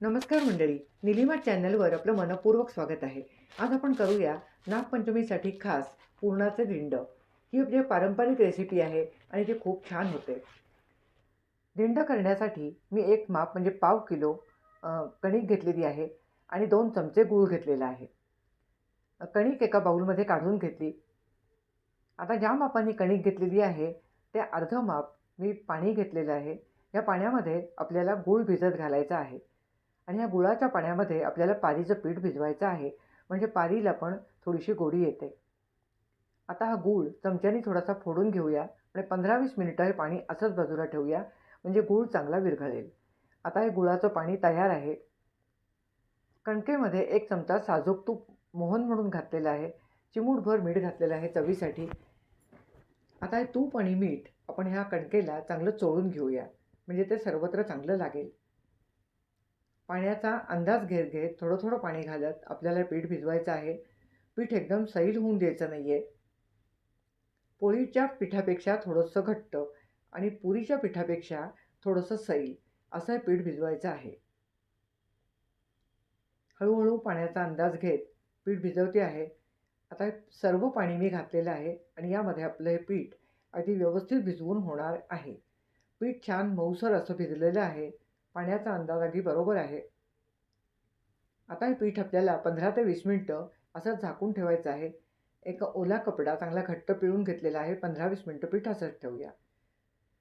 नमस्कार मंडळी निलिमा चॅनलवर आपलं मनपूर्वक स्वागत आहे. आज आपण करूया नागपंचमीसाठी खास पुरणाचे दिंड. ही आपली पारंपरिक रेसिपी आहे आणि ती खूप छान होते. दिंड करण्यासाठी मी एक माप म्हणजे पाव किलो कणिक घेतलेली आहे आणि दोन चमचे गूळ घेतलेला आहे. कणिक एका बाऊलमध्ये काढून घेतली. आता ज्या मापाने कणिक घेतलेली आहे ते अर्ध माप मी पाणी घेतलेलं आहे. या पाण्यामध्ये आपल्याला गूळ भिजत घालायचा आहे. आणि ह्या गुळाच्या पाण्यामध्ये आपल्याला पारीचं पीठ भिजवायचं आहे. म्हणजे पारीला पण थोडीशी गोडी येते. आता हा गूळ चमच्याने थोडासा फोडून घेऊया आणि पंधरा वीस मिनिटं हे पाणी असंच बाजूला ठेवूया. म्हणजे गूळ चांगला विरघळेल. आता हे गुळाचं पाणी तयार आहे. कणकेमध्ये एक चमचा साजूक तूप मोहन म्हणून घातलेलं आहे. चिमूटभर मीठ घातलेलं आहे चवीसाठी. आता हे तूप आणि मीठ आपण ह्या कणकेला चांगलं चोळून घेऊया. म्हणजे ते सर्वत्र चांगलं लागेल. पाण्याचा अंदाज घेत घेत थोडं थोडं पाणी घालत आपल्याला पीठ भिजवायचं आहे. पीठ एकदम सैल होऊन द्यायचं नाही आहे पोळीच्या पिठापेक्षा थोडंसं घट्ट आणि पुरीच्या पिठापेक्षा थोडंसं सैल असं पीठ भिजवायचं आहे. हळूहळू पाण्याचा अंदाज घेत पीठ भिजवते आहे. आता सर्व पाणी मी घातलेलं आहे आणि यामध्ये आपलं हे पीठ अगदी व्यवस्थित भिजवून होणार आहे. पीठ छान मऊसर असं भिजलेलं आहे. पाण्याचा अंदाज अगदी बरोबर आहे. आता हे पीठ आपल्याला पंधरा ते वीस मिनटं असंच झाकून ठेवायचं आहे. एक ओला कपडा चांगला घट्ट पिळून घेतलेला आहे. पंधरा वीस मिनटं पीठ असंच ठेवूया.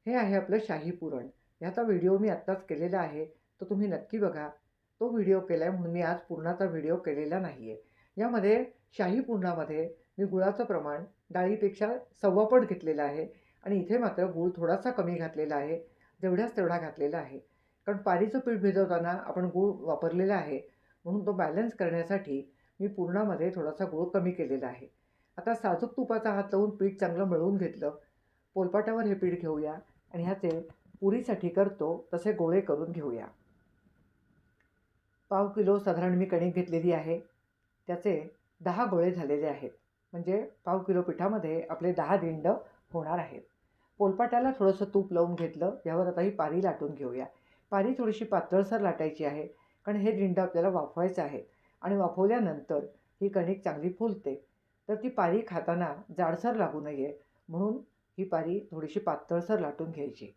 हे आहे आपलं शाही पुरण. ह्याचा व्हिडिओ मी आत्ताच केलेला आहे. तो तुम्ही नक्की बघा. तो व्हिडिओ केला आहे म्हणून मी आज पुरणाचा व्हिडिओ केलेला नाही आहे यामध्ये शाही पुरणामध्ये मी गुळाचं प्रमाण डाळीपेक्षा सव्वापट घेतलेलं आहे. आणि इथे मात्र गूळ थोडासा कमी घातलेला आहे. जेवढ्याच तेवढा घातलेला आहे. कारण पारीचं पीठ भिजवताना आपण गूळ वापरलेला आहे म्हणून तो बॅलन्स करण्यासाठी मी पूर्णामध्ये थोडासा गूळ कमी केलेला आहे. आता साजूक तुपाचा हात लावून पीठ चांगलं मिळवून घेतलं पोलपाटावर हे पीठ घेऊया आणि ह्याचे पुरीसाठी करतो तसे गोळे करून घेऊया. पाव किलो साधारण मी कणिक घेतलेली आहे. त्याचे दहा गोळे झालेले आहेत. म्हणजे पाव किलो पिठामध्ये आपले दहा दिंड होणार आहेत. पोलपाट्याला थोडंसं तूप लावून घेतलं यावर आता ही पारी लाटून घेऊया. पारी थोडीशी पातळसर लाटायची आहे कारण हे दिंड आपल्याला वाफवायचं आहे. आणि वाफवल्यानंतर ही कणिक चांगली फुलते. तर ती पारी खाताना जाडसर लागू नये म्हणून ही पारी थोडीशी पातळसर लाटून घ्यायची.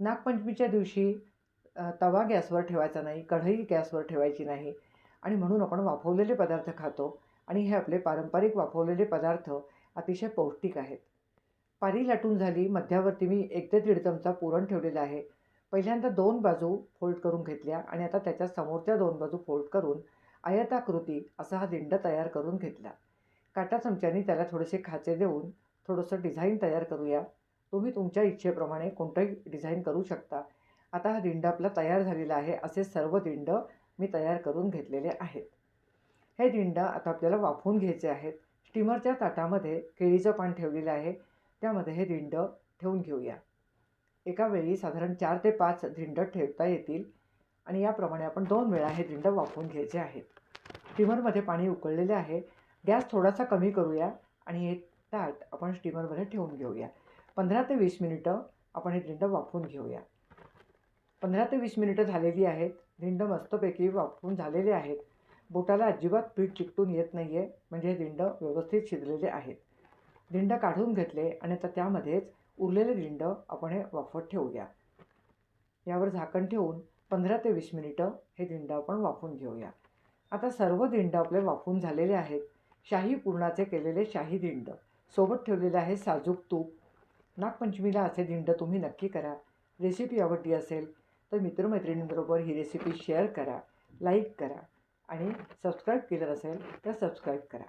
नागपंचमीच्या दिवशी तवा गॅसवर ठेवायचा नाही कढई गॅसवर ठेवायची नाही. आणि म्हणून आपण वाफवलेले पदार्थ खातो. आणि हे आपले पारंपरिक वाफवलेले पदार्थ अतिशय पौष्टिक आहेत. पारी लाटून झाली मध्यावरती मी एक ते दीड चमचा पुरण ठेवलेलं आहे. पहिल्यांदा दोन बाजू फोल्ड करून घेतल्या आणि आता त्याच्या समोरच्या दोन बाजू फोल्ड करून आयताकृती असा हा दिंड तयार करून घेतला. काटा चमच्याने त्याला थोडेसे खाचे देऊन थोडंसं डिझाईन तयार करूया. तुम्ही तुमच्या इच्छेप्रमाणे कोणतंही डिझाईन करू शकता. आता हा दिंड आपला तयार झालेला आहे असे सर्व दिंड मी तयार करून घेतलेले आहेत. हे दिंड आता आपल्याला वाफवून घ्यायचे आहेत. स्टीमरच्या ताटामध्ये केळीचं पान ठेवलेलं आहे. त्यामध्ये हे दिंड ठेवून घेऊया. एका वेळी साधारण चार ते पाच दिंड ठेवता येतील आणि याप्रमाणे आपण दोन वेळा हे दिंड वाफवून घ्यायचे आहेत. स्टीमरमध्ये पाणी उकळलेले आहे. गॅस थोडासा कमी करूया आणि हे ताट आपण स्टीमरमध्ये ठेवून घेऊया. पंधरा ते वीस मिनिटं आपण हे दिंड वाफवून घेऊया. पंधरा ते वीस मिनिटं झालेली आहेत. दिंड मस्तपैकी वाफवून झालेले आहेत. बोटाला अजिबात पीठ चिकटून येत नाही आहे म्हणजे हे दिंड व्यवस्थित शिजलेले आहेत. दिंड काढून घेतले आणि आता त्यामध्येच उरलेले दिंड आपण हे वाफत ठेवूया. यावर झाकण ठेवून पंधरा ते वीस मिनिटं हे दिंड आपण वाफून घेऊया. आता सर्व दिंड आपले वाफून झालेले आहेत. शाही पूर्णाचे केलेले शाही दिंड सोबत ठेवलेले आहे साजूक तूप. नागपंचमीला असे दिंड तुम्ही नक्की करा. रेसिपी आवडली असेल तर मित्रमैत्रिणींबरोबर ही रेसिपी शेअर करा लाईक करा आणि सबस्क्राईब केलं असेल तर सबस्क्राईब करा.